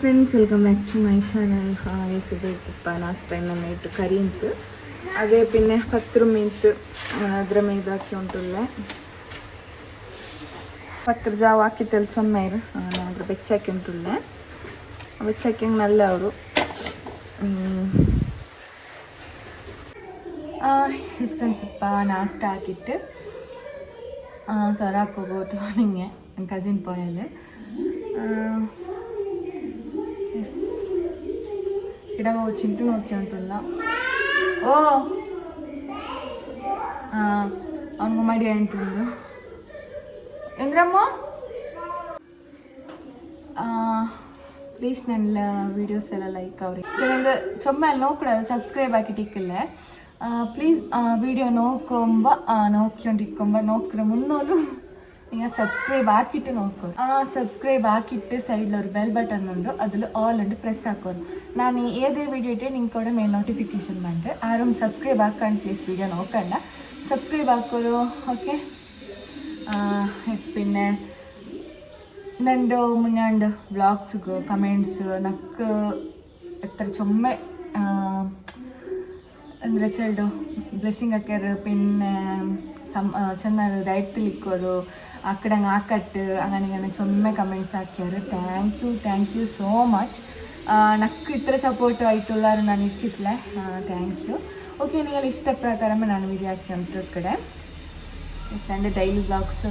Friends welcome back to my channel ಸುಬೇಕಪ್ಪ last time ನಾನು ಇಟ್ಟು ಕರಿ ಅಂತ ಅದೇ ಪಿನ್ನೆ ಪತ್ರ ಮೇಯ್ತು ಅದ್ರ ಮೇಯ್ದು ಹಾಕಿ ಉಂಟುಲ್ಲೆ. ಪತ್ರ ಜಾವ ಹಾಕಿತ್ತಲ್ಲಿ ಚೊಮ್ಮೆರು ನಾನು ಅದ್ರ ಬೆಚ್ಚಾಕಿ ಉಂಟುಲ್ಲೆ. ಬೆಚ್ಚಾಕಿ ನಲ್ಲ ಅವರು. ಎಸ್ ಫ್ರೆಂಡ್ಸ್ ಅಪ್ಪ ನಾಷ್ಟ ಹಾಕಿಟ್ಟು ಸೊರಾಕ್ ಹೋಗೋದು ಹಿಂಗೆ ಕಸಿನ್ ಪೋಯಲ್ಲಿ ಗಿಡ ಚಿಂಟು ನೋಡ್ಕೊ ಉಂಟಲ್ಲ ಓ ಅವನಿಗೆ ಮಾಡಿ ಅಂಟುಂಡು ಎಂದ್ರಮ್ಮ ಪ್ಲೀಸ್ ನನ್ನ ವೀಡಿಯೋಸ್ ಎಲ್ಲ ಲೈಕ್ ಅವ್ರಿಗೆ ನನಗೆ ಚೊಮ್ಮೆ ನೋಕೂಡ ಸಬ್ಸ್ಕ್ರೈಬ್ ಆಕಿಟ್ಟಿಕ್ಕಿಲ್ಲ ಪ್ಲೀಸ್ ವಿಡಿಯೋ ನೋಕೊಂಬ ನೋಕ್ಕೊಂಡಿಕ್ಕೊಂಬ ನೋಕ್ರೆ ಮುನ್ನೋಲು നിങ്ങൾ സബ്സ്ക്രൈബ് ആക്കിയിട്ട് നോക്കും. ആ സബ്സ്ക്രൈബ് ആക്കിയിട്ട് സൈഡിൽ ഒരു ബെൽ ബട്ടൺ ഉണ്ട്. അതിൽ ഓൾ ഉണ്ട്. പ്രസ് ആക്കും. ഞാൻ ഈ ഏത് വീഡിയോ ഇട്ട് നിങ്ങൾക്കോടെ മെയിൽ നോട്ടിഫിക്കേഷൻ ഉണ്ട്. ആരും സബ്സ്ക്രൈബ് ആക്കാൻ പ്ലീസ് വീഡിയോ നോക്കണ്ട. സബ്സ്ക്രൈബ് ആക്കൂ ഓക്കെ പിന്നെ ഇന്നെന്തോ മുന്നാണ്ട് ബ്ലോഗ്സ് കമൻസ് നക്ക് എത്ര ചുമ എന്തോ ബ്ലെസ്സിങ് ഒക്കെ പിന്നെ ചെന്നാൽ ദയത്തിലിക്കോ ಆ ಆಕಟ್ಟು ಹಂಗನಿಗನೆ ಸೊಮ್ಮೆ comments ಹಾಕ್ಯಾರು thank you thank you so much ನಕ್ಕು ಇತ್ರ ಸಪೋರ್ಟ್ ಆಯ್ತುಲ್ಲಾರು ನಾನು ಇಚ್ಚಿತ್ಲೆ ಥ್ಯಾಂಕ್ ಯು ಓಕೆ ನಿಗಲ್ ಇಷ್ಟ ಪ್ರಕಾರಮೇ ನಾನು ವಿಡಿಯೋ ಹಾಕಿ ಅಂತ ಕಡೆ ನಂದು ಡೈಲಿ ಬ್ಲಾಗ್ಸ್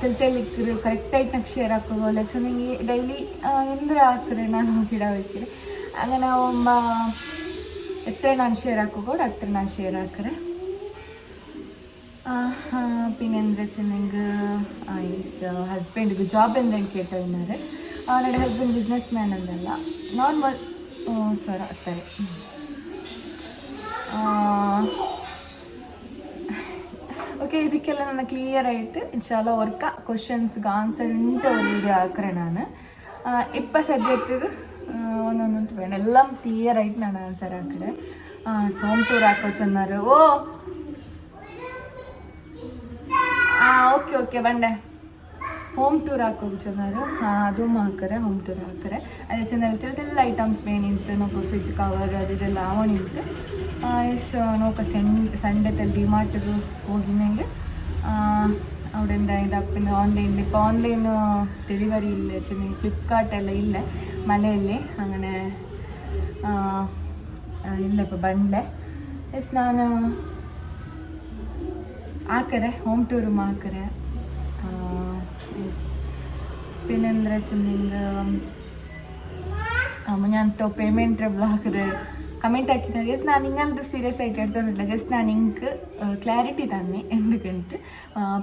ತಿಳ್ತೇಲಿಕ್ಕಿರು ಕರೆಕ್ಟಾಗಿ ನಂಗೆ ಶೇರ್ ಹಾಕೋಲ್ಲ ಸೊ ನನಗೆ ಡೈಲಿ ಎಂದ್ರೆ ಹಾಕಿದ್ರೆ ನಾನು ಗಿಡ ಹೋಗ್ತೀರಿ ಆಗ ನಾವು ಎತ್ತರ ನಾನು ಶೇರ್ ಹಾಕೋಬೋದು ಹತ್ರ ನಾನು ಶೇರ್ ಹಾಕಿದ್ರೆ പിന്നെ എന്ത് വെച്ചിട്ടുണ്ടെങ്കിൽ ഹസ്ബൻഡ് ജോബ് എന്തെങ്കിലും കേട്ടിരുന്നത് അവരുടെ ഹസ്ബൻഡ് ബിസിനസ് മാൻ എന്തല്ല നോൺ വർക്ക് ഓ സോറി അത്ര. ക്ലിയർ ആയിട്ട് ഇൻഷാല്ല ഓർക്ക. ക്വസ്റ്റ്യൻസ് ആൻസർ ഉണ്ട് ഒരു വ്യാകരണമാണ് ഇപ്പം സബ്ജക്റ്റ് ഒന്നൊന്നും വേണം എല്ലാം ക്ലിയർ ആയിട്ട് ആണ് ആൻസർ ആക്കുന്നത് സോം ടൂർ ആക്കോസ് എന്നാൽ ഓ ಓಕೆ ಓಕೆ, ಬಂಡೆ. ಹೋಮ್ ಟೂರ್ ಹಾಕೋದು ಚೆನ್ನಾಗಿ. ಹಾಂ, ಅದು ಹಾಕ್ತಾರೆ ಹೋಮ್ ಟೂರ್ ಹಾಕ್ತಾರೆ. ಅದೇ ಚೆನ್ನಾಗಿ ತಿಳ್ದೆಲ್ಲ ಐಟಮ್ಸ್ ಬೇನಿತ್ತು ನೋಕೋ ಫ್ರಿಜ್ ಕವರ್ ಅದು ಇದೆಲ್ಲ ಆವಣಿಂತು ಎಷ್ಟು ನೋಕ ತಲ್ಲಿ ಸಂಡೆದಲ್ಲಿ ಡಿಮಾರ್ಟಿಗೆ ಹೋಗಿನಂಗೆ ಅವರಿಂದ ಇದಾಕ್ಬಿಟ್ಟು ಆನ್ಲೈನ್ ಇಪ್ಪ ಆನ್ಲೈನ್ ಡೆಲಿವರಿ ಇಲ್ಲ, ಚೆನ್ನಾಗಿ ಫ್ಲಿಪ್ಕಾರ್ಟ್ ಎಲ್ಲ ಇಲ್ಲ, ಮನೆಯಲ್ಲಿ. ಹಾಗೇ ಇಲ್ಲಪ್ಪ ಬಂಡೆ. ಎಸ್ ನಾನು ಆ ಹೋಮ್ ಟೂರ್ ಮಾ ಕರೆ. ಪಿನಂದ್ರ ಚಿಂಗ್ ಮುಂಜಾನೆ ಪೇಮೆಂಟ್ ಬ್ಲಾಕ್ ಕಮೆಂಟ್ ಹಾಕಿದ್ದೆ ಜಸ್ಟ್ ನಾನು ಹಿಂಗೆ ಸೀರಿಯಸ್ ಆಗಿ ಕೇಳ್ತಾನಿಲ್ಲ. ಜಸ್ಟ್ ನಾನು ಹಿಂಗೆ ಕ್ಲಾರಿಟಿ ತಂದೆ ಎಂದು ಕಂಟು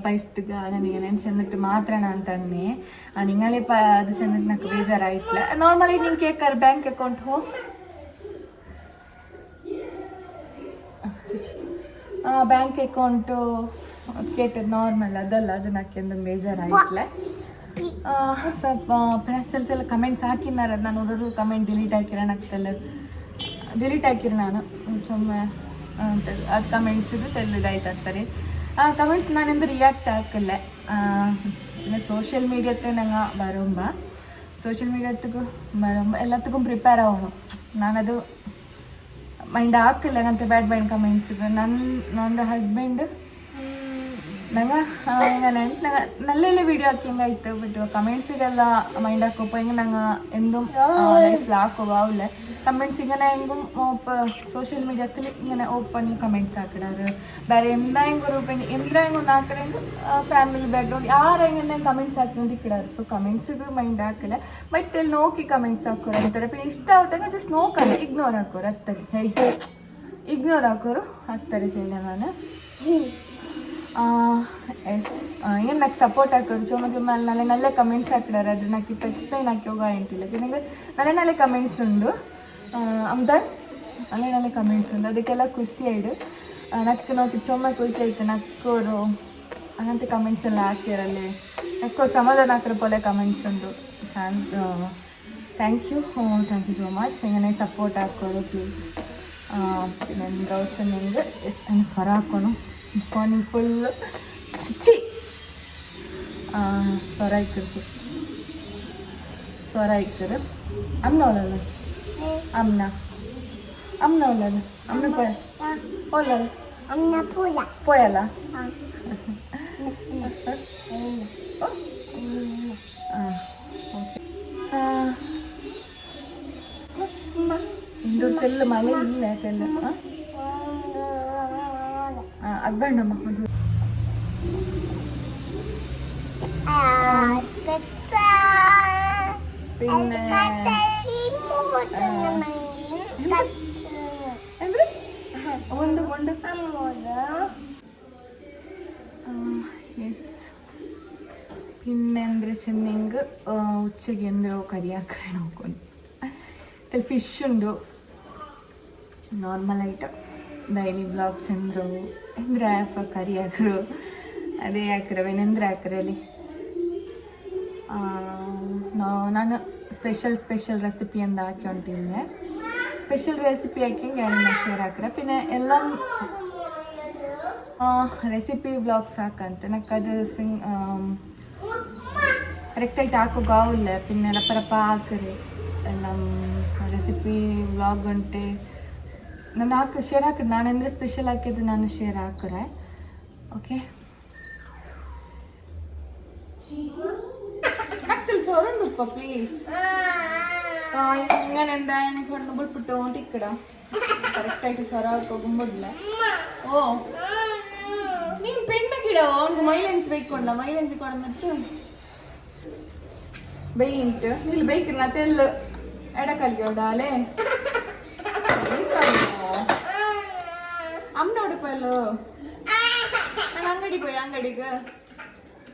ಪೈಸ್ತಕ್ಕ ನನಗೆ ನೆನ್ ಚಂದಿಟ್ಟು ಮಾತ್ರ ನಾನು ತಂದೆ. ಹಿಂಗಲ್ಲಿ ಪ, ಅದು ಚಂದಿಟ್ಟು ನಾಲ್ಕು ಬೇಜಾರಾಯ್ತಿಲ್ಲ ನಾರ್ಮಲಿ ನಿಂಗೆ ಕೇಕರ್ ಬ್ಯಾಂಕ್ ಅಕೌಂಟ್ ಹೋ. ಬ್ಯಾಂಕ್ ಅಕೌಂಟು ಕೇಟದ್ ನಾರ್ಮಲ್ ಅದಲ್ಲ, ಅದನ್ನ ಹಾಕಿಂದು ಬೇಜಾರಾಗಿಟ್ಲೆ ಸ್ವಲ್ಪ ಫ್ರೆಂಡ್ಸಲ್ಲಿ ಎಲ್ಲ ಕಮೆಂಟ್ಸ್ ಹಾಕಿನಾರ ನಾನು ನೋಡೋರು ಕಮೆಂಟ್ ಡಿಲೀಟ್ ಹಾಕಿರೋಣ ಆಗ್ತಲ್ಲ ಡಿಲೀಟ್ ಹಾಕಿರಿ ನಾನು ಸುಮ್ಮನೆ ಅಂತ, ಅದು ಕಮೆಂಟ್ಸ್ ಇದು ತೆಲ್ಲದಾಯ್ತಾಗ್ತಾರೆ ಆ ಕಮೆಂಟ್ಸ್ ನಾನೆಂದು ರಿಯಾಕ್ಟ್ ಹಾಕಲ್ಲ. ಸೋಷಿಯಲ್ ಮೀಡಿಯಾತ್ತೆ ನಂಗೆ ಬರೋಂಬ. ಸೋಷಿಯಲ್ ಮೀಡಿಯಾತ್ತಗೂ ಬರೋಂಬ. ಎಲ್ಲತ್ತಗೂ ಪ್ರಿಪೇರ್ ಆಗೋಣ ನಾನದು ಮೈಂಡ್ ಆಗ್ತಿಲ್ಲಂಗಂತ ಬ್ಯಾಡ್ ಮೈಂಡ್ ಕಮೆಂಟ್ಸ್ ನನ್ನ ನನ್ನ ಹಸ್ಬೆಂಡ್, ನಂಗೆ ಹಿಂಗೆ ನೆಂಟ್ ನಂಗೆ ನಲ್ಲೆಲ್ಲ ವಿಡಿಯೋ ಹಾಕಿ ಹಾಕಿಂಗಾಯ್ತು ಬಟ್ ಕಮೆಂಟ್ಸಿಗೆಲ್ಲ ಮೈಂಡ್ ಹಾಕೋಪ ಹಿಂಗೆ ನಂಗೆ ಎಂದು ಲೈಫ್ ಹಾಕೋವ ಅವಳೆ കമൻറ്റ്സ് ഇങ്ങനെ എങ്കും സോഷ്യൽ മീഡിയത്തിൽ ഇങ്ങനെ ഓപ്പൺ കമൻറ്റ്സ് ആക്കിടാറ് വേറെ എന്തായെങ്കിൽ ഒരു പെണ്ണി എന്തായെങ്കിൽ ഒന്നാക്കണമെങ്കിൽ ഫാമിലി ബാക്ക്ഗ്രൗണ്ട് ആരെങ്ങനെ കമൻറ്റ്സ് ആക്കുന്നത് ഇക്കിടാറ് ಸೊ ಕಮೆಂಟ್ಸಿಗೂ ಮೈಂಡ್ ಹಾಕಲ್ಲ ಬಟ್ ಇಲ್ಲಿ ನೋಕಿ ಕಮೆಂಟ್ಸ್ ಹಾಕೋರು ಅಂತಾರೆ ಪಿನ್ ಇಷ್ಟ ಆಗುತ್ತಾಗ ಜಸ್ಟ್ ನೋಕಲ್ಲ ಇಗ್ನೋರ್ ಹಾಕೋರು ಆಗ್ತಾರೆ ಹೇ ಇಗ್ನೋರ್ ಹಾಕೋರು ಆಗ್ತಾರೆ ಸೀನ ನಾನು ಎಸ್ ಏನು నాకు సపోర్ట్ ఆకరు చోమ చోమ నల్ల నల్ల కమెంట్స్ అక్కడ నాకు ఇప్పుడు ఖచ్చితంగా నాకు యోగా ఏంటిలే నల్ల నల్ల కమెంట్స్ ఉండు ಅಮ್ದಾನ್ ಅಲ್ಲೇ ನಲ್ಲಿ ಕಮೆಂಟ್ಸ್ ಉಂಟು ಅದಕ್ಕೆಲ್ಲ ಖುಷಿ ಆಯ್ಡು. ನಕ್ಕ ನೋಕಿ ಚೊಮ್ಮ ಖುಷಿ ಆಯ್ತು. ನಕ್ಕೋರು ಹಂಗಂತ ಕಮೆಂಟ್ಸ್ ಎಲ್ಲ ಹಾಕ್ಯಾರಲ್ಲಿ. ನಕ್ಕೋ ಸಮಾಧಾನ ಹಾಕ್ರ ಪೊಲೆ ಕಮೆಂಟ್ಸ್ ಉಂಟು. Thank you thank you so much ಹಿಂಗೆ ಸಪೋರ್ಟ್ ಹಾಕೋರು ಪ್ಲೀಸ್ ನನ್ನ ದೌಶನ್ ನಿಮ್ಗೆ. ಎಸ್ ನನಗೆ ಸ್ವರ ಹಾಕೋಣ ಮಾರ್ನಿಂಗ್ ಫುಲ್ಲು ಚಿಚ್ಚಿ ಸ್ವರ ಇಕ್ಕರು. ಸರ್ ಸ್ವರ ಇಕ್ಕರು. ಅನ್ನೋಲ್ಲ ಅಮ್ನ ಒಲಲ್ಲ ಅಮ್ನ ಅಮ್ನ ಒಲಲ್ಲ ಅಮ್ನ ಪೋಯ ಒಲಲ್ಲ Amna pula. ಪೋಯಲ್ಲ Ah. ಹಾಂ ಇಂದು ತೆಲ್ಲು ಮಳೆ ಇಲ್ಲ ತೆಲ್ಲು ಹಾಂ ಅದು ಬೇಡಮ್ಮ ಅದು Ah, peta. പിന്നെ ಅಂದ್ರೆ ಒಂದು ಒಂದು Amuro. ಎಸ್ പിന്നെ ಅಂದರೆ ಚೆನ್ನಿಂಗ್ ഉച്ചയ്ക്ക് എന്തോ കറിയാക്കറ നോക്കുന്നു അതിൽ ഫിഷ് ഉണ്ട് നോർമലായിട്ട് ಡೈಲಿ ಬ್ಲಾಗ್ಸ್ ಅಂದರು ಎಂದ್ರೆ ಆ್ಯಪ ಕರಿ ಹಾಕರು ಅದೇ ಹಾಕ್ರೆ ಏನೆಂದ್ರೆ ಹಾಕ್ರಲ್ಲಿ ನಾನು ಸ್ಪೆಷಲ್ ಸ್ಪೆಷಲ್ ರೆಸಿಪಿ ಅಂತ ಹಾಕಿ ಹೊಂಟಿದ್ದೆ ಸ್ಪೆಷಲ್ ರೆಸಿಪಿ ಹಾಕಿ ಯಾರನ್ನ ಶೇರ್ ಹಾಕ್ರೆ പിന്നെ എല്ലാം ರೆಸಿಪಿ ಬ್ಲಾಗ್ಸ್ ಹಾಕಂತೆ ನನಗದು ಸಿಂಗ್ കറക്റ്റായിട്ട് ആക്കുകാവില്ല പിന്നെ എലപ്പരപ്പ ആക്കറ് എല്ലാം ರೆಸಿಪಿ ವ್ಲಾಗ್ ಅಂತೆ ನಾನು ಹಾಕಿ ಶೇರ್ ಹಾಕಿದ್ ನಾನು ಅಂದರೆ ಸ್ಪೆಷಲ್ ಹಾಕಿದ್ದು ನಾನು ಶೇರ್ ಹಾಕ್ರೆ ಓಕೆ സോറുണ്ട് ഉപ്പ പ്ലീസ് ആ ഇങ്ങനെ എന്തായാലും കണ്ണുമ്പോൾ പിട്ടോണ്ടിക്കടാ കറക്റ്റായിട്ട് സൊറാവ് കൊക്കുമ്പോടില്ല ഓ നീ പെണ്ണൊക്കെ അവനക്ക് മൈലഞ്ച് ബൈക്കൊണ്ട മൈലഞ്ച് കൊടന്നിട്ട് ബൈറ്റ് നീ ബൈക്കുന്ന തെല്ല് എടക്കല്ലിയോണ്ടാലേ അമ്മയോട് പോയല്ലോ അങ്ങടി പോയി അങ്ങടിക്ക്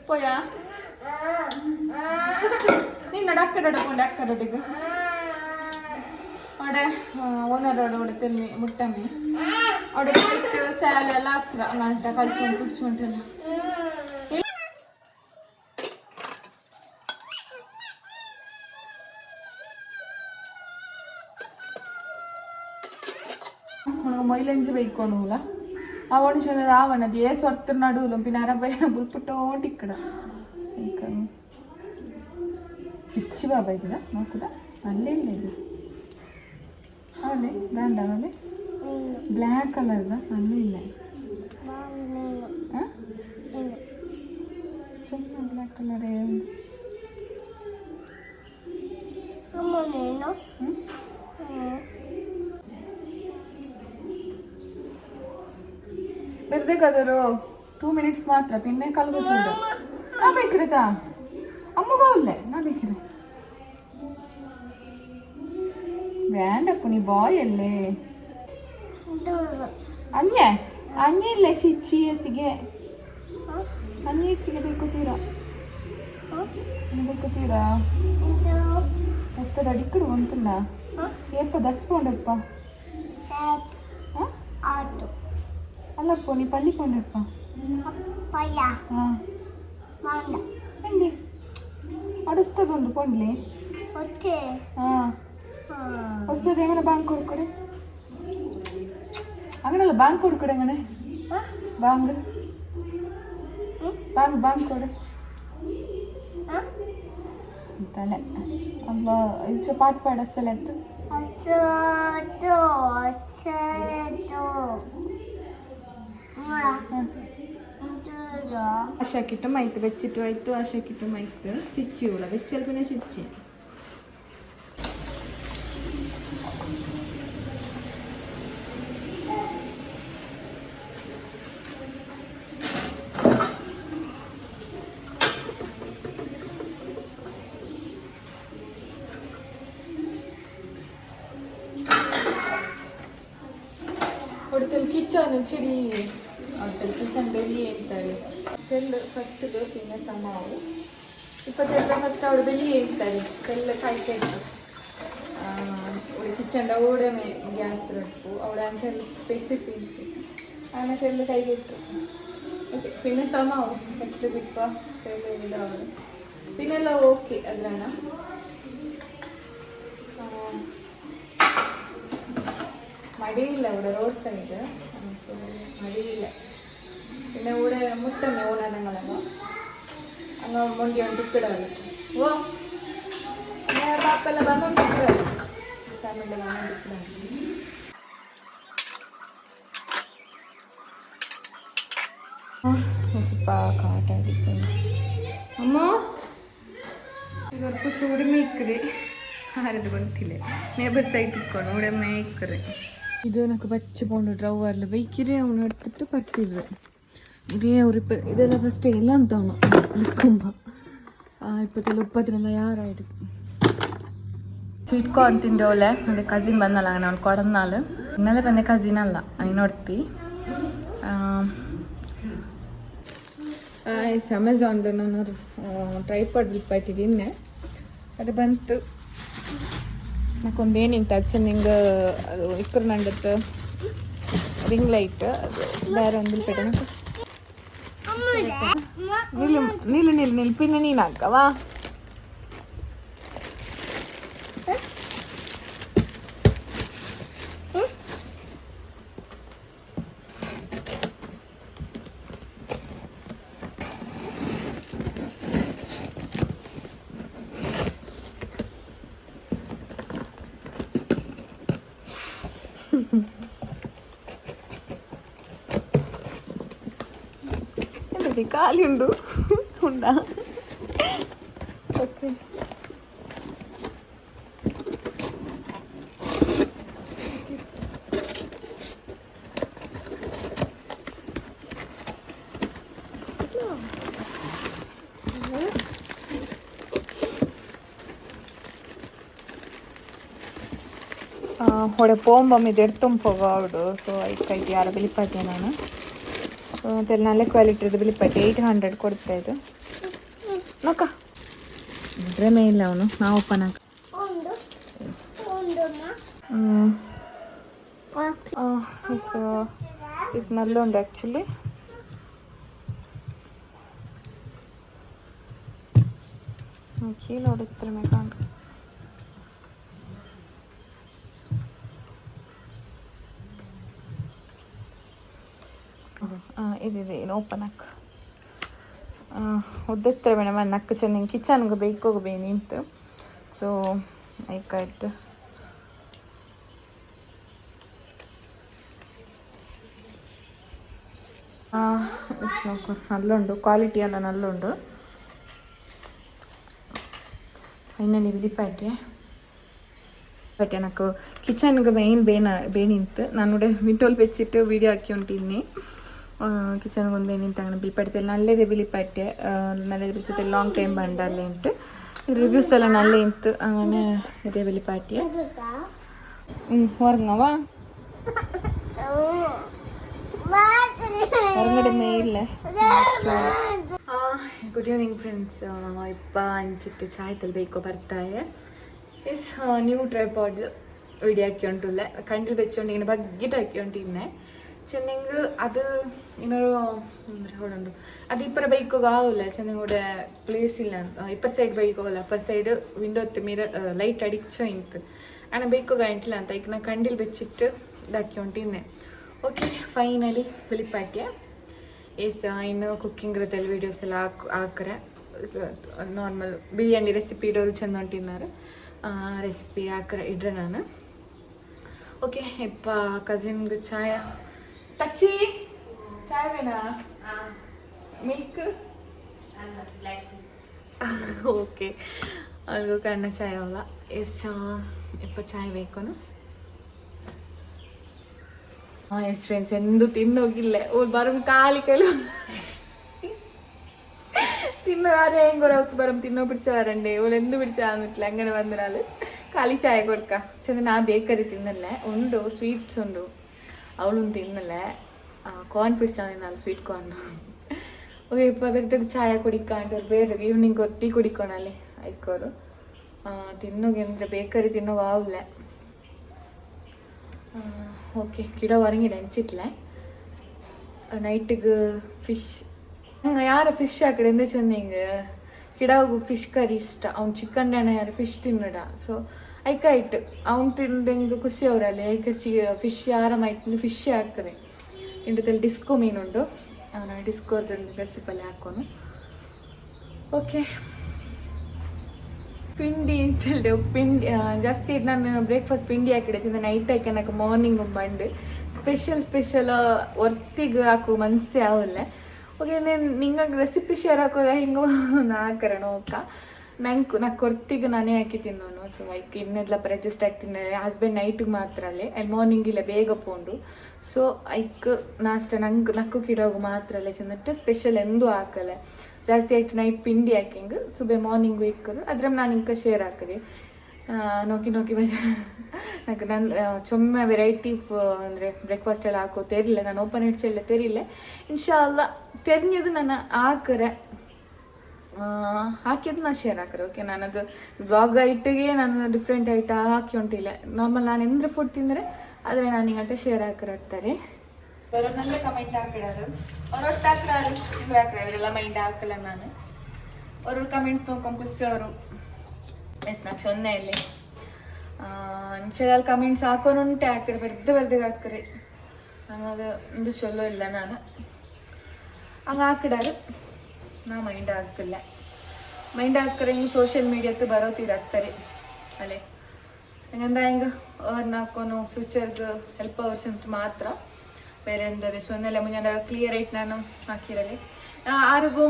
പോയാ ಅಕ್ಕಡ ಹೊಡ್ಕೊಂಡು ಅಕ್ಕದೊಡ್ಡಿಗ ಒಡೆ ಓನರ್ ಒಡೆ ತಿನ್ನಿ ಮುಟ್ಟಮ್ಮಿ ಒಡೆ ಸ್ಯಾಲ ಎಲ್ಲ ಹಾಕ್ತ ನಾಟ ಕಲ್ಚೊಂಡು ಕುಡ್ಚೊಂಡೆಲ್ಲ ಮೊಯ್ಲೆಂಜಿ ಬೇಕು ಅನುಲ ಆ ಒಣಚಂದ ಆವಣ್ಣದು ಏ ಸ್ವರ್ತರ್ ನಡುಲು ಪಿನಾರ ಬುಲ್ಪುಟ್ಟೋಂಟಿಕ್ಕಡ ಶಿವ ಇದೆಯಾ ನೋಡ್ತದ ಅಲ್ಲೇನಿದೆ ಇದು ಅವಳೆ ಬ್ರ್ಯಾಂಡ್ ಅವಳೆ ಬ್ಲ್ಯಾಕ್ ಕಲರ್ದ ಅಲ್ಲೂ ಇಲ್ಲ ಸುಮ್ಮನೆ ಬ್ಲ್ಯಾಕ್ ಕಲರೇ ಬೆರ್ದಕ್ಕಾದರು ಟೂ ಮಿನಿಟ್ಸ್ ಮಾತ್ರ ಪಿನ್ನೆ ಕಲ್ಗೋಸು ಬೇಕ್ರಿತಾ ಅಮ್ಮಗೂ ಅಲ್ಲೇ ನಾ ಬೇಕಿರ വേണ്ടപ്പോ നീ ബോയല്ലേ അഞ്ഞ അഞ്ഞല്ലേ ചിച്ചിയെ അഞ്ഞ സിഗ ಬೇಕುತ್ತೀರಾ ಬೇಕುತ್ತೀರಾ ಅಷ್ಟದ ಅಡಿಕ್ಕಡು ಅಂತುಂಡ ಏಪ್ಪ ದಸ್ಕೊಂಡಪ್ಪ ಅಲ್ಲಪ್ಪ ನೀ ಪಲ್ಲಿಕೊಂಡಪ್ಪ ಎಂದಿ ಅಡಸ್ತದೊಂದು ಕೊಂಡ್ಲಿ ಹಾಂ వస్తుంది ఏమైనా బాంగ్ కొడుకుడే അങ്ങനല്ല ബാങ്ക് കൊടുക്കൂടെ എങ്ങനെ ബാങ്ക് ബാങ്ക് ബാങ്ക് കൊടു. തല അപ്പൊ ഇച്ച പാട്ട് പാട സ്ഥലത്ത്. ആശാക്കിട്ട് മയത്ത് വെച്ചിട്ട് ആയിട്ട് ആശാക്കിട്ട് മൈത്ത്. ചിച്ചിയുള്ള വെച്ചാൽ പിന്നെ ചിച്ചി. అప్పుడు కిచెన్ చిరి అప్పుడు కిచెన్ బెల్లి ఏంటారు తెల్ల ఫస్ట్ తిన్న సమావు ఇప్పుడు ಫಸ್ಟ್ ఫస్ట్ ఆవిడ ಹೇಳ್ತಾರೆ ತೆಲ್ಲ ಕೈ కాಯ್ಕೆಟ್ಟು ಅವಳು ಓಡೆ ಓಡಮೆ ಗ್ಯಾಸ್ ರೊಟ್ಟು ಅವಳ ಅಂತೆಲ್ಲ ಸ್ಪೆಕ್ಟಿಸಿ ಆನಕ್ಕೆಲ್ಲ ಕೈಗೆ ಓಕೆ ಪಿನ್ನ ಸಮಾವು ಫಸ್ಟ್ ಬಿಪ್ಪ ಕೈಲಿಲ್ಲ ಅವಳು ಪಿನ್ನೆಲ್ಲ ಓಕೆ ಅದ್ರಣ್ಣ അതിലാണ് മടിയില്ല ഇവിടെ റോഡ് സൈഡ് സോ മടിയില്ല പിന്നെ ഇവിടെ മുട്ടമ്മ ഓനങ്ങളെല്ലാം അങ്ങ് മുണ്ടി ഉണ്ട് ഇക്കിടാറ് ഓ നേരെ ಪಾಪ ಎಲ್ಲ ಬಂದೊಂಡಿದ್ರೆ ಫ್ಯಾಮಿಲಿ ಬಂದೊಂಡಿದ್ರೆ ಸ್ವಲ್ಪ ಕಾಟ ಆಗಿತ್ತು ಅಮ್ಮ ಇವತ್ತು ಉಡಿಮೆ ಇಕ್ಕರೆ ಹಾರದು ಗೊತ್ತಿಲ್ಲ ನೇಬರ್ ಸೈಟ್ ಇಟ್ಕೊಂಡು ಉಡಿಮೆ ಇಕ್ಕರೆ ಇದು ನನ್ಕ್ ಬಚ್ಚಿ ಪೋಂಡು ಡ್ರೌವರ್ ಲು ಬೈಕಿರೆ ಅವ್ನು ತಿಟ್ಟು ಬರ್ತಿರ್ ಇದೇ ಅವ್ರು ಇಪ್ಪ ಇದೆಲ್ಲ ಫಸ್ಟ್ ಇಲ್ಲಂತ ಒನ್ ತುಂಬ ಇಪ್ಪತೆಲ್ ಇಪ್ಪತ್ತ್ರೊಂದ ಯಾರ ಆಯಿಡ್ ಚೀಟ್ ಕಾರ್ಟಿ ಒಲೆ ಉಂಡೆ ಕಸಿನ್ ಬಂದಲ್ಲ ಒನ್ ಕೊಡನಾಲ್ ಇನ್ನಲೆ ಬಂದೆ ಕಸಿನ್ ಅಲ್ಲ. ಐನ್ರ್ತಿ ಆ ಇಸ್ ಅಮೆಜಾನ್ಡು ನನ್ನೊರ್ ಟ್ರೈ ಫೋರ್ ಡ್ರಿಲ್ ಪಟ್ಟಿಡಿನ್ನೆ ಬಂತು. ನಾಕೊಂದು ಏನಿಂತ ಅಚ್ಚ ನಿಂಗೆ ಅದು ಇಕ್ಕರು ನಂಡತ್ತು ರಿಂಗ್ ಲೈಟ್ ಅದು ಬೇರೆ ಒಂದು ಬಿಲ್ಪೇಟೆ ನಿಲ್ಲು ನಿಲ್ಲು ನಿಲ್ಲು ನಿಲ್ಲು ಪಿನ್ನ ನೀನು ಹಾಕವಾ ಖಾಲಿ ಉಂಡು ಉಂಡ ಓಕೆ ಹೊಡೆ ಪೋಂಬಮ್ ತುಂಬ ಎಡ್ತುಂಪೋಗ ಅವಡು ಸೊ ಐಕೈತಿ ಯಾರ ಬಿಲಿಪಟ್ಟೆ ನಾನು ಅದೆಲ್ಲ ನಲ್ಲ ಕ್ವಾಲಿಟಿ ಇರೋದು ಬಿಲ್ ಇಪ್ಪತ್ತು ಏಯ್ಟ್ ಹಂಡ್ರೆಡ್ ಕೊಡ್ತಾ ಇದು ನೋಕ ಇದ್ರೆ ಮೇಲ್ ಅವನು ನಾವು ಓಪನ್ ಹಾಕ ಸೊ ಇದು ಮೊದಲು ಉಂಡು ಆ್ಯಕ್ಚುಲಿ ಓಕೆ ನೋಡಿದ್ರೆ ಮೇಕಂಡು ಓಪನ್ ಹಾಕ ಒದ್ದೆತ್ತರ ಬೇಡ ನಕ್ಕ ಚೆನ್ನ ಕಿಚನ್ಗೆ ಬೇಕೋಗ್ಬೇ ನಿಂತು. ಸೊ ಐಕಾಯ್ತು ನಲ್ಲುಂಡು ಕ್ವಾಲಿಟಿ ಎಲ್ಲ ನಲ್ಲುಂಡು. ಫೈನಲಿ ವಿಲಿಪಾಯ್ಕೆ ಬಟ್ ಎನಕು ಕಿಚನ್ಗೆ ಏನು ಬೇನ ಬೇನಿಂತು ನಾನು ವಿಟೋಲ್ ಬೆಚ್ಚಿಟ್ಟು ವಿಡಿಯೋ ಹಾಕಿ ಉಂಟಿನಿ ಕಿಚನ್ಗೆ ಒಂದು ಬೇನಿಂತ അങ്ങനെ ಬಿಲ್ಪಡ್ತೆ ನಲ್ಲದೆ ಬಿಲಿಪಟ್ಟೆ നല്ലത് വെച്ചിട്ട് ಲಾಂಗ್ ಟೈಮ್ ಬಂಡಲ್ಲೇ ಉಂಟು ರಿವ್ಯೂಸ್ ಎಲ್ಲ ನಲ್ಲೇ ಇತ್ತು അങ്ങനെ ಇದೇ ಬಿಲಿಪಾಟ್ಯ ಹ್ಞೂ ಹೊರಗವಾ ಹೊರಗಡೆ ಮೇಯ್ಲೆ ಗುಡ್ ಈವ್ನಿಂಗ್ ಫ್ರೆಂಡ್ಸ್ ಇಪ್ಪ ಅಂಚಿಟ್ಟು ಚಾಯ್ ತಲ್ಬೇಕು ಬರ್ತಾಯೆ ಎಸ್ ನ್ಯೂ ಟ್ರೈಪಾಡ್ വീഡിയോ ആക്കിയോണ്ടുള്ള കണ്ടിൽ വെച്ചോണ്ട് ഇങ്ങനെ ബഗ്ഗിട്ട് ആക്കിയോണ്ടിരുന്നെ ചെന്നെങ്കിൽ അത് ಇನ್ನೊರು ಅಂದ್ರೆ ಹೊಡಂಡು ಅದು ಇಪ್ಪರ ಬೈಕ್ ಆಗೋಲ್ಲ ಚೆನ್ನಾಗಿ ಕೂಡ ಪ್ಲೇಸ್ ಇಲ್ಲ ಅಂತ ಇಪ್ಪರ್ ಸೈಡ್ ಬೈಕ್ ಹೋಗಲ್ಲ upper side window mirror light ಅಡಿಕ್ಚೋ ಇಂತು ಅಣ್ಣ ಬೈಕ್ ಗಂಟಿಲ್ಲ ಅಂತ ಈಗ ನಾ ಕಂಡಿಲ್ ಬೆಚ್ಚಿಟ್ಟು ಇದಾಕ್ಯೊಂಟಿನ್ನೆ ಓಕೆ ಫೈನಲಿ ಬಿಳಿಪಾಟ್ಯ ಎಸ್ ಇನ್ನು ಕುಕ್ಕಿಂಗ್ ಎಲ್ಲ ವೀಡಿಯೋಸ್ ಎಲ್ಲ ಹಾಕ್ ಹಾಕ್ರೆ ನಾರ್ಮಲ್ ಬಿರಿಯಾನಿ ರೆಸಿಪಿ ಇಡೋರು ಚೆಂದ ಹೊಂಟಿದ್ದಾರೆ ರೆಸಿಪಿ ಹಾಕ್ರೆ ಇಡ್ರೆ ನಾನು ಓಕೆ ಇಪ್ಪ ಕಸಿನ್ಗೆ ಚಾಯ ಟಚ್ಚಿ ಚಾಯ್ ಬೇನಾ ಮಿಲ್ಕ್ ಓಕೆ ಅಲ್ಗೂ ಕಣ್ಣ ಚಾಯ್ ಅವಲ್ಲ ಎಸ್ ಇಪ್ಪ ಚಾಯ್ ಬೇಕನು ಹಾಂ ಎಸ್ ಫ್ರೆಂಡ್ಸ್ ಎಂದು ತಿನ್ನೋಗಿಲ್ಲ ಓಲ್ ಬರೋ ಕಾಲಿ ಕೈಲಿ തിന്നു ആരെ കുറവ് പറം തിന്നോ പിടിച്ചാറണ്ടേ ഓൾ എന്ത് പിടിച്ചാന്നിട്ടില്ല അങ്ങനെ വന്നാല് കളി ചായ കൊടുക്കാം ചെന്ന് ഞാൻ ബേക്കറി തിന്നല്ലേ ഉണ്ടോ സ്വീറ്റ്സ് ഉണ്ടോ ಅವಳೊಂದು ತಿನ್ನಲೆ ಕಾರ್ನ್ ಪಿಡ್ಸಾನೆ ನಾನು ಸ್ವೀಟ್ ಕಾರ್ನ್ ಓಕೆ ಇಪ್ಪ ಬೆರ್ದಾಗ ಚಾಯ ಕುಡಿಕೊಂಡು ಬೇರೆ ಈವ್ನಿಂಗ್ ಟೀ ಕುಡಿಕೊಣಲ್ಲಿ ಐಕೋರು ತಿನ್ನೋಗೆ ಅಂದರೆ ಬೇಕರಿ ತಿನ್ನೋಗೆ ಆಗಲ್ಲ ஓகே கிட வரங்கி நினச்சிட்டல நைட்டுக்கு ஃபிஷ் நாங்கள் யாரை ஃபிஷ் அக்கடேருந்து சொன்னீங்க கிடாவுக்கு ஃபிஷ் கறி இஷ்டம். அவன் சிக்கன் தானே யார் ஃபிஷ் தின்னுடா. ஸோ ಐಕ ಇಟ್ಟು ಅವ್ನು ತಿಂದಂಗೆ ಖುಷಿ ಅವರಲ್ಲಿ. ಐಕ ಚಿ ಫಿಶ್ ಯಾರ ಮೈಟ್ ಫಿಶ್ ಹಾಕ್ತದೆ. ಇಂಡದಲ್ಲಿ ಡಿಸ್ಕೋ ಮೀನುಂಡು ಅವನ ಡಿಸ್ಕೋದಲ್ಲಿ ರೆಸಿಪಲ್ಲಿ ಹಾಕೋನು. ಓಕೆ ಪಿಂಡಿ ಅಂತ ಹೇಳಿ ಪಿಂಡಿ ಜಾಸ್ತಿ ನಾನು ಬ್ರೇಕ್ಫಾಸ್ಟ್ ಪಿಂಡಿ ಹಾಕಿಡೆ ಚಂದ ನೈಟ್ ಹಾಕಿ ಮಾರ್ನಿಂಗ್ ಬಂಡು ಸ್ಪೆಷಲ್ ಸ್ಪೆಷಲ್ ವರ್ತಿಗೆ ಹಾಕು ಮನಸ್ಸೇ ಆವಲ್ಲ. ಓಕೆ ನಿಂಗೆ ರೆಸಿಪಿ ಶೇರ್ ಹಾಕೋದ, ಹಿಂಗೆ ಹಾಕರ ನೋಕ ನಂಗೆ ನಾ ಕೊರ್ತಿಗೆ ನಾನೇ ಹಾಕಿದ್ದೀನಿ ನಾನು ಸೊ ಲೈಕ್ ಇನ್ನೆಲ್ಲ ರೆಜಿಸ್ಟ್ ಆಗ್ತೀನಿ ಹಸ್ಬೆಂಡ್ ನೈಟಿಗೆ ಮಾತ್ರ ಅಲ್ಲೇ. ಅಲ್ಲಿ ಮಾರ್ನಿಂಗ್ ಇಲ್ಲ, ಬೇಗ ಪೋಂಡು. ಸೊ ಐಕ್ ನಾಷ್ಟ ನಂಗೆ ನಕ್ಕು ಕಿಡೋಗು ಮಾತ್ರ ಅಲ್ಲೇ ಚೆಂದಿಟ್ಟು ಸ್ಪೆಷಲ್ ಎಂದೂ ಹಾಕಲ್ಲ. ಜಾಸ್ತಿ ಆಯ್ತು ನೈಟ್ ಪಿಂಡಿ ಹಾಕಿಂಗ್. ಸುಬೆ ಮಾರ್ನಿಂಗ್ ಇಕ್ಕದು ಅದ್ರ ನಾನು ಇಂಕ ಶೇರ್ ಹಾಕಿದೆ. ನೋಕಿ ನೋಕಿ ಬಜ ನಂಗೆ ನನ್ನ ಚೊಮ್ಮೆ ವೆರೈಟಿ ಅಂದರೆ ಬ್ರೇಕ್ಫಾಸ್ಟ್ ಎಲ್ಲ ಹಾಕೋ ತೆರಿಲ್ಲ ನಾನು ಓಪನ್ ಹಿಡ್ಸೆಲ್ಲ ತೆರಿಲ್ಲ. ಇನ್ಶಾ ಅಲ್ಲ ತೆರಿಯೋದು ನಾನು ಹಾಕರೆ. ಹಾಕಿದ್ದು ನಾನು ಶೇರ್ ಹಾಕರೆ ಓಕೆ ನಾನದು ಬ್ಲಾಗ್ ಐಟಿಗೆ ನಾನು ಡಿಫ್ರೆಂಟ್ ಐಟ ಹಾಕಿ ಹೊಂಟಿಲ್ಲ. ನಾರ್ಮಲ್ ನಾನು ಎಂದ್ರೆ ಫುಡ್ ತಿಂದರೆ, ಆದರೆ ನಾನು ಹಿಂಗಂటే ಶೇರ್ ಹಾಕಿರ್ತಾರೆ ಬರೋನಲ್ಲೇ ಕಮೆಂಟ್ ಹಾಕಿಡೋರು. ಅವ್ರೊಟ್ಟು ಹಾಕ್ರಾರು ಇವ್ರು ಹಾಕ್ರ, ಇವರೆಲ್ಲ ಮೈಂಡ್ ಹಾಕಲ್ಲ ನಾನು. ಅವ್ರ ಕಮೆಂಟ್ಸ್ ನೋಡ್ಕೊಂಡು ಅವರು. ಎಸ್ ನಾ ಚೊನ್ನೆ ಇಲ್ಲಿ. ಇನ್ಸ್ಟಾದಲ್ಲಿ ಕಮೆಂಟ್ಸ್ ಹಾಕೋನುಂಟೆ ಹಾಕಿರಿ ಬರ್ದು ಬರ್ದಾಗ ಹಾಕಿರಿ ಹಂಗಾಗ ಒಂದು ಚಲೋ ಇಲ್ಲ ನಾನು. ಹಂಗೆ ಹಾಕಿಡಾರು. ನಾ ಮೈಂಡ್ ಹಾಕಿಲ್ಲ ಮೈಂಡ್ ಆಗ್ತಾರೆ ಹಿಂಗೆ ಸೋಷಿಯಲ್ ಮೀಡಿಯಾಕ್ಕೆ ಬರೋ ತೀರಾಗ್ತಾರೆ ಅಲೆ. ಹಂಗಂದ್ರೆ ಹಿಂಗೆ ಅವ್ರನ್ನ ಹಾಕೋನು ಫ್ಯೂಚರ್ಗೆ ಹೆಲ್ಪ್ ಅವರ್ಸ್ ಮಾತ್ರ. ಬೇರೆ ಅಂದರೆ ಸೊನ್ನೆಲ್ಲ ಮುಂಜಾನೆ ಕ್ಲಿಯರ್ ಐಟ್ ನಾನು ಹಾಕಿರಲಿ. ಆರಿಗೂ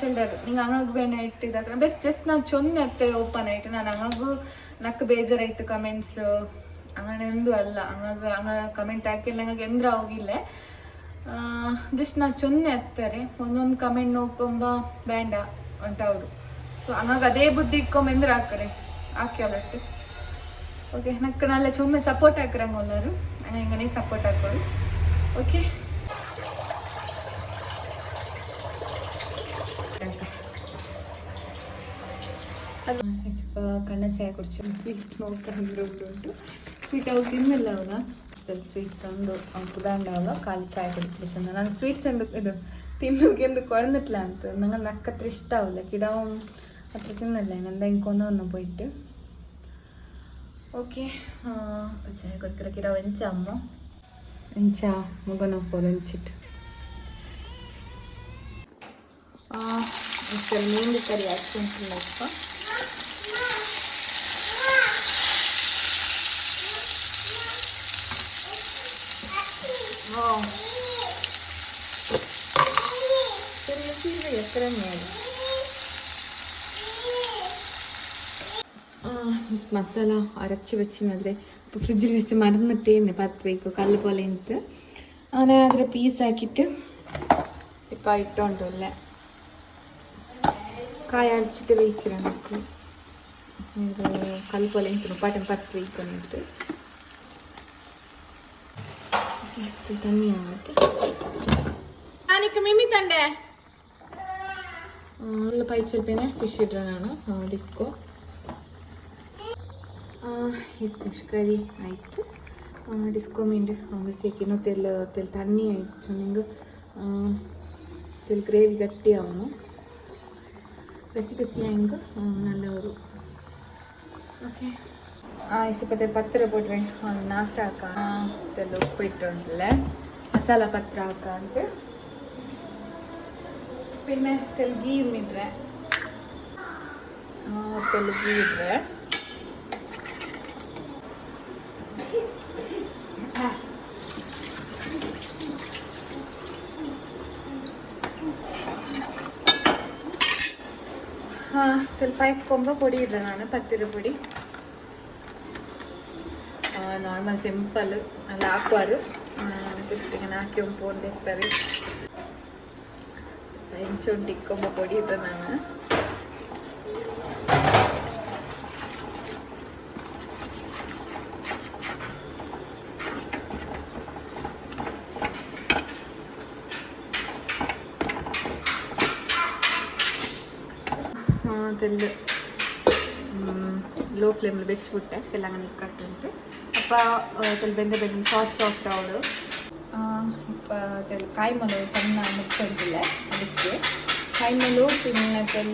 ಚೆಲ್ಲರು ನಿಂಗೆ ಹಂಗಾಗಿ ಬೇನೆ ಇಟ್ಟಿದಾಗ ಬೆಸ್ಟ್ ಜಸ್ಟ್ ನಾನು ಚೊನ್ನೆ ಆಗ್ತೇವೆ ಓಪನ್ ಐಟ್ ನಾನು ಹಂಗಾಗೂ ನಕ್ಕ ಬೇಜಾರಾಯ್ತು ಕಮೆಂಟ್ಸ್ ಹಂಗನೆಂದು ಅಲ್ಲ. ಹಂಗಾಗ, ಹಂಗ ಕಮೆಂಟ್ ಹಾಕಿಲ್ಲ. ನಂಗೆ ಎಂದ್ರೆ ಹೋಗಿಲ್ಲ. ಜಸ್ಟ್ ನಾ ಚೊನ್ನೆ ಹತ್ತಾರೆ ಒಂದೊಂದು ಕಮೆಂಟ್ ನೋಡ್ಕೊಂಬ ಬೇಡ ಅಂತ ಅವರು. ಸೊ ಹಂಗಾಗಿ ಅದೇ ಬುದ್ಧಿ ಇಕ್ಕೊಂಬಂದ್ರೆ ಹಾಕರೆ. ಹಾಕಿ ಅವತ್ತು ಓಕೆ ನಕ್ಕ ನಲ್ಲ ಚೊಮ್ಮೆ ಸಪೋರ್ಟ್ ಹಾಕ್ರಂಗ ಎಲ್ಲರೂ ಹಿಂಗನೇ ಸಪೋರ್ಟ್ ಹಾಕೋರು ಓಕೆ ಅದು ಸ್ವಲ್ಪ ಕಣ್ಣ ಚಾಯ್ ಕುಡ್ಚಿ. ಸ್ವೀಟ್ ನೋಡ್ಕೊಂಡು ಉಂಟು ಸ್ವೀಟ್ ಅವ್ರು ತಿನ್ನಲ್ಲ ಅವನ ಇಷ್ಟೆಲ್ಲ ಸ್ವೀಟ್ಸ್ ಒಂದು ಕುದಾಂಡ ಖಾಲಿ ಚಾಯ್ ಕುಡಿತು ನಾನು ಸ್ವೀಟ್ಸ್ ಎಂದು ಇದು ತಿನ್ನೋಕೆ ಎಂದು ಕೊಡಂದಿಟ್ಲ ಅಂತ ನಂಗೆ ನಕ್ಕತ್ರ ಇಷ್ಟ ಆವಿಲ್ಲ ಕಿಡಾവും അത്ര തിന്നല്ല. എന്താ കൊന്നു വന്നു പോയിട്ട്. ഓക്കെ. കൊടുക്കിടക്കിട വെഞ്ച അമ്മ. വെഞ്ച മുഖനോ പോലെ വെച്ചിട്ട് മീൻ കറി ആക്സിഡന്റ് ഇപ്പം ചെറിയ എത്രയും വേണം മസാല അരച്ച് വെച്ച് മതി ഇപ്പോൾ ഫ്രിഡ്ജിൽ വെച്ച് മറന്നിട്ടേ പത്ത് വയ്ക്കും കല്ല് പോലെ എനിക്ക് അങ്ങനെ അതിൽ പീസാക്കിയിട്ട് ഇപ്പം ഇട്ടോണ്ടല്ലേ കായ അരച്ചിട്ട് വയ്ക്കണം നമുക്ക് കല്ല് പോലെ എനിക്ക് പാട്ടം പത്ത് വയ്ക്കുന്നിട്ട് ഇത് തന്നെയാവട്ടെ അനക്ക് മിമ്മി തണ്ടേ നല്ല പൈച്ചപ്പിനെ ഫിഷ് ഇടാനാണ് ഡിസ്കോ ಇಸ್ ಫಿಶ್ ಕರಿ ಆಯಿತು ಡಿಸ್ಕೊಮಿಂಡ್ ಬಿಸಿಯಾಕಿ ಇನ್ನೂ ತೆಲ್ ತೆಲ್ ತಣ್ಣಿ ಆಯಿತು ನಿಂಗೆ ತೆಲ್ ಗ್ರೇವಿ ಗಟ್ಟಿ ಅವನು ಗಸಿ ಗಸಿ ಹೆಂಗೆ ನಲ್ಲವರು ಓಕೆ ಇಸಪತ್ತೆ ಪತ್ರ ಬಿಟ್ರೆ ಒಂದು ನಾಷ್ಟ ಹಾಕಲ್ಲ ಉಪ್ಪಿಟ್ಟುಂಟಲ್ಲ ಮಸಾಲ ಪತ್ರ ಹಾಕಂತೆ പിന്നെ തെലുഗിയും ഇടേ തെലുഗി ഇടേ തെൽപ്പായ കൊമ്പ പൊടി ഇടണാണ് പത്ത് രൂപ പൊടി ನಾರ್ಮಲ್ ಸಿಂಪಲ್ ಅಲ್ಲಿ ಹಾಕ್ಬಾರು ಜಸ್ಟಿಗೆ ನಾಕಿ ಒಂದು ಪೋಂಡು ಇರ್ತಾರೆ ಹೆಂಚುಂಡು ಇಕ್ಕೊಂಬ ಪೊಡಿ ಇದ್ದ ನಾನು తెల్లు లో ఫ్లేమ్లో వెచ్చిబుట్టే పిల్లంగా నిక్కట్టుంటే ತುಪ್ಪ ಸ್ವಲ್ಪ ಬೆಂದ ಬೆಂದ ಸಾಫ್ಟ್ ಸಾಫ್ಟ್ ಅವಳು ಕಾಯಿ ಮಲು ಸಣ್ಣ ಮುಚ್ಚಿಲ್ಲ ಅದಕ್ಕೆ ಕಾಯಿ ಮಲು ಪಿನ್ನ ಕೆಲ್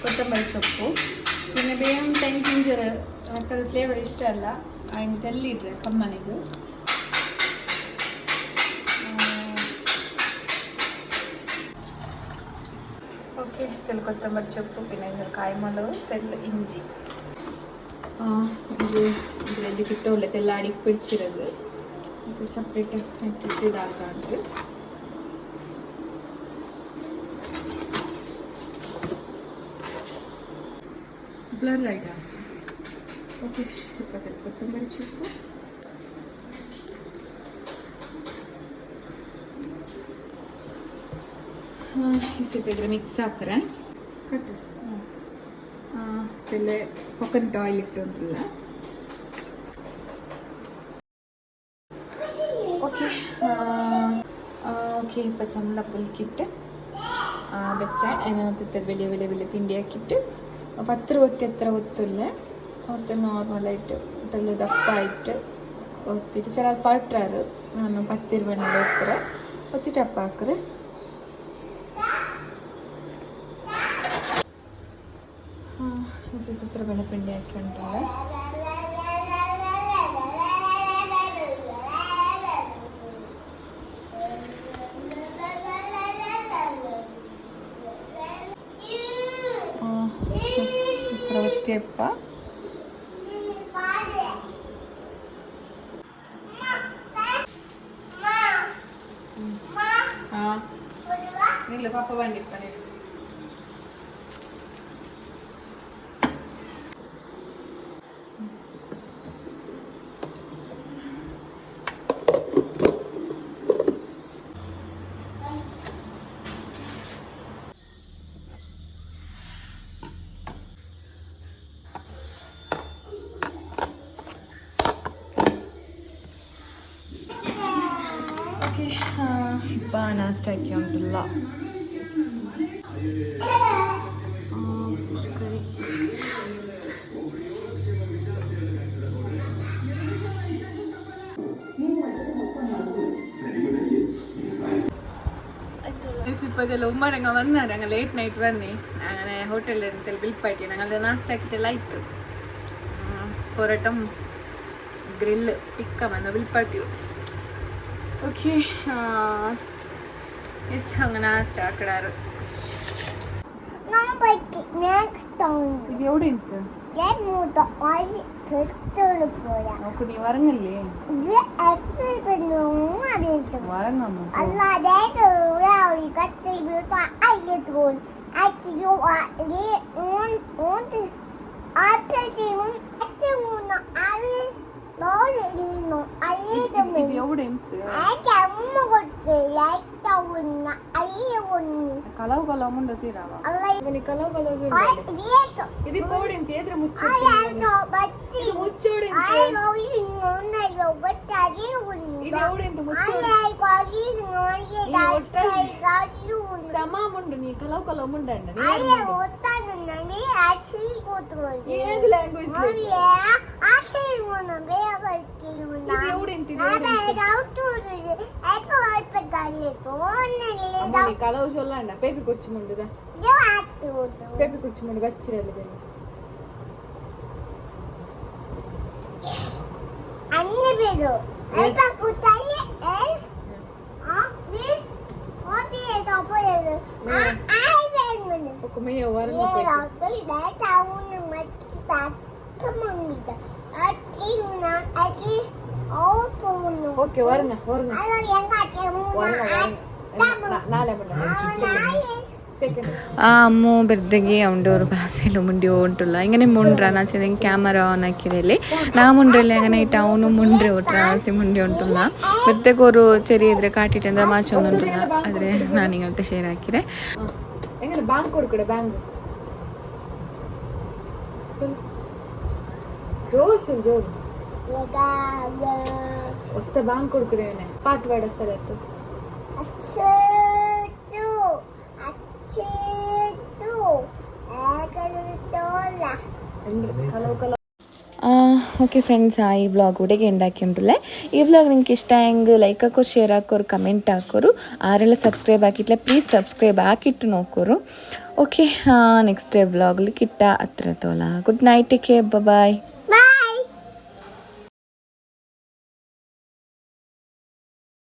ಕೊತ್ತಂಬರಿ ಸೊಪ್ಪು ಪಿನ್ನ ಬೇವು ಟೈಮ್ ಜಿಂಜರ್ ಅದರ ಫ್ಲೇವರ್ ಇಷ್ಟ ಅಲ್ಲ ಆ್ಯಂಡ್ ತೆಲ್ಲಿಡ್ರೆ ಕಮ್ಮನಿಗೆ ಓಕೆ ತೆಲ್ ಕೊತ್ತಂಬರಿ ಸೊಪ್ಪು ಪಿನ್ನ ಕಾಯಿ ಮಲು ತೆಲ್ ಇಂಜಿ இது இது ரெண்டுக்கிட்ட உள்ள தெல்லாடி பிடிச்சிருது இது செப்பரேட்டாக நட்டுட்டு இதாக்காண்டு ബ്ലർ ആയിട്ടാണ് ഓക്കെ ഇപ്പത്തിൽ കൊത്തമ്പരി ചിപ്പ് ഇസിപ്പിതിൽ മിക്സ് ആക്കറേ കട്ട് ഗ്ലാസ്സിൽ കോക്കനട്ട് ഓയിൽ ഇട്ടുകൊണ്ടുള്ള ഓക്കെ ഓക്കെ ഇപ്പം ചമ്മളപ്പുൽക്കിട്ട് വെച്ച അതിനകത്തെ വലിയ വലിയ വലിയ പിണ്ടിയാക്കിയിട്ട് പത്ത് ഒത്തി എത്ര ഒത്തില്ല. കുറച്ച് നോർമലായിട്ട് തള്ളി ദപ്പായിട്ട് ഒത്തിട്ട് ചില പട്ടാറ് പത്തിരുപണ്ണ എത്ര? ഒത്തിട്ട് അപ്പാക്കറ്. ചിത്ര വെളുപ്പിന്റെയൊക്കെ ഉണ്ടല്ലോ. ഇത്ര വൃത്തിയപ്പം അനാസ്റ്റാക്കിയോണ്ടുള്ള ಇಪ್ಪತ್ತೆಲ್ಲ ಒಂಬರಂಗ ഞങ്ങൾ ലേറ്റ് നൈറ്റ് വന്നേ. അങ്ങനെ ഹോട്ടലിൽ എന്തെങ്കിലും ബിൽപ്പായിട്ട് ഞങ്ങളുടെ നാസ്റ്റാക്കിട്ടെല്ലാം ആയിത്തു പൊറോട്ടം ഗ്രില്ല് ടിക്കാമെന്ന് ബിൽപ്പാട്ടി ഓക്കെ യെസ് അങ്ങനെ സ്റ്റാക്ക് ഇടാറ് ഇതെവിടെ ഇരിക്കും? നോക്ക് നീ വരങ്ങല്ലേ? വരങ്ങാമോ എവിടെ కలవ కలవ ఉండదు తినావా కలవ కలవ చూడు ఇది పోడింపు ఎదురు ముచ్చోడింపు ఇది ఊడింపు ముచ్చోడింపు సమాముండు నీ కలవ కలవ ఉండండి ఏది లాంగ్వేజ్ దేవుడింటి దేవుడింటి ಅಮ್ಮ ನೀ ಕದ ಉಸಲ್ಲ ಅಣ್ಣ ಪೇಪಿ ಕುರ್ಚಿ ಮುಂಡಿದ ಪೇಪಿ ಕುರ್ಚಿ ಮುಂಡಿ ಬಚ್ಚಿರಲ್ಲ ಬೇರೆ ಅನ್ನ ಬೇದು ಅಲ್ಪ ಕೂತಾಯಿ ಎಸ್ ಆ ಬಿ ಓ ಬಿ ಎಸ್ ಅಪೋಯಲು ಆ ಐ ಬೇನ್ ಮನೆ ಒಕ್ಕ ಮೇಯ ವರನ ಪೇಪಿ ರಾತ್ರಿ ಬ್ಯಾಟ್ ಆವುನ ಮಟ್ಟಿ ತಾತ್ತ ಮುಂಡಿದ ಅಟ್ಟಿ ನಾ ಅಟ್ಟಿ ஓகே வருங்க வருங்க நாளை ಅಮ್ಮ ಬೆರ್ದಗೆ ಉಂಡು ಅವರು ಭಾಷೆಲ್ಲ ಮುಂಡಿ ಉಂಟುಲ್ಲ ಇಂಗನೆ ಮುಂಡ್ರ ನಾಚೆ ಕ್ಯಾಮರಾ ಆನ್ ಹಾಕಿದಲ್ಲಿ ನಾ ಮುಂಡ್ರಲ್ಲ ಇಂಗನೆ ಇಟ್ಟು ಅವನು ಮುಂಡ್ರೆ ಒಟ್ಟ ಆಸೆ ಮುಂಡಿ ಉಂಟುಲ್ಲ ಬೆರ್ದಕ್ಕೆ ಅವರು ಚೆರಿ ಇದ್ರೆ ಕಾಟಿಟ್ಟಂದ ಮಾಚೆ ಉಂಟುಲ್ಲ ಆದರೆ ನಾನು ಹಿಂಗಲ್ಟ ಶೇರ್ ಹಾಕಿರೆ ಬ್ಯಾಂಕ್ ಕೊಡ್ಕಡೆ ಬ್ಯಾಂಕ್ ಜೋರ್ ಜೋರು వస్తే బాగుంకుడుకుడు పాట పాడేస్తాడు కలవు కలవు ಓಕೆ ಫ್ರೆಂಡ್ಸ್ ಆ ಈ ವ್ಲಾಗ್ ಉಡೆಗೆ ಎಂಡ್ ಹಾಕೊಂಡ್ರಲ್ಲೇ ಈ ವ್ಲಾಗ್ ನಿಮ್ಗೆ ಇಷ್ಟ ಹೆಂಗೆ ಲೈಕ್ ಹಾಕೋರು ಶೇರ್ ಹಾಕೋರು ಕಮೆಂಟ್ ಹಾಕೋರು ಆರೆಲ್ಲ ಸಬ್ಸ್ಕ್ರೈಬ್ ಹಾಕಿಟ್ಲೆ ಪ್ಲೀಸ್ ಸಬ್ಸ್ಕ್ರೈಬ್ ಹಾಕಿಟ್ಟು ನೋಕೋರು ಓಕೆ ನೆಕ್ಸ್ಟ್ ವ್ಲಾಗ್ಲಿ ಕಿಟ್ಟ ಹತ್ರ ತೋಲ. Good night take care bye